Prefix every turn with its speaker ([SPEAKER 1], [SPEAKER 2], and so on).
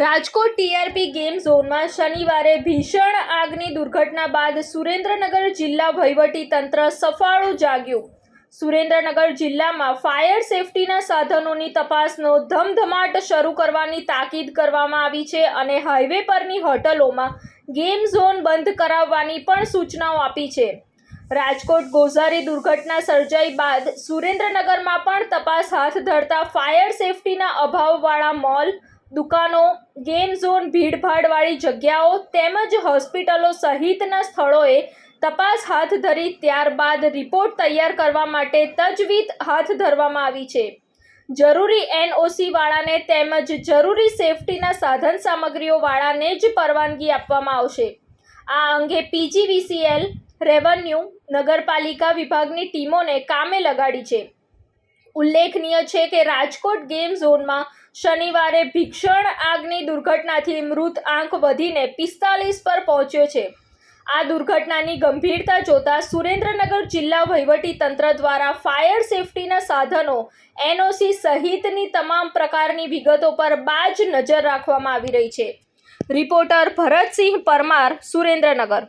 [SPEAKER 1] Rajkot TRP game ઝોનમાં શનિવારે ભીષણ આગની દુર્ઘટના બાદ સુરેન્દ્રનગર જિલ્લા વહીવટી તંત્ર સફાળું જાગ્યું. સુરેન્દ્રનગર જિલ્લામાં ફાયર સેફટીના સાધનોની તપાસનો ધમધમાટ શરૂ કરવાની તાકીદ કરવામાં આવી છે અને હાઈવે પરની હોટલોમાં ગેમ ઝોન બંધ કરાવવાની પણ સૂચનાઓ આપી છે. રાજકોટ ગોઝારી દુર્ઘટના સર્જાઈ બાદ સુરેન્દ્રનગરમાં પણ તપાસ હાથ ધરતા ફાયર સેફટીના અભાવવાળા મોલ દુકાનો ગેમ ઝોન ભીડભાડવાળી જગ્યાઓ તેમજ હોસ્પિટલો સહિતના સ્થળોએ તપાસ હાથ ધરી ત્યારબાદ રિપોર્ટ તૈયાર કરવા માટે તજવીજ હાથ ધરવામાં આવી છે. જરૂરી એનઓસી વાળાને તેમજ જરૂરી સેફટીના સાધન સામગ્રીઓ વાળાને જ પરવાનગી આપવામાં આવશે. આ અંગે પીજીવીસીએલ રેવન્યુ નગરપાલિકા વિભાગની ટીમોને કામે લગાડી છે. ઉલ્લેખનીય છે કે રાજકોટ ગેમ ઝોનમાં શનિવારે ભીષણ આગની દુર્ઘટનાથી મૃત આંક વધીને પિસ્તાલીસ પર પહોંચ્યો છે. આ દુર્ઘટનાની ગંભીરતા જોતા સુરેન્દ્રનગર જિલ્લા વહીવટી તંત્ર દ્વારા ફાયર સેફટીના સાધનો, એનઓસી સહિતની તમામ પ્રકારની વિગતો પર બાજ નજર રાખવામાં આવી રહી છે. રિપોર્ટર ભરતસિંહ પરમાર, સુરેન્દ્રનગર.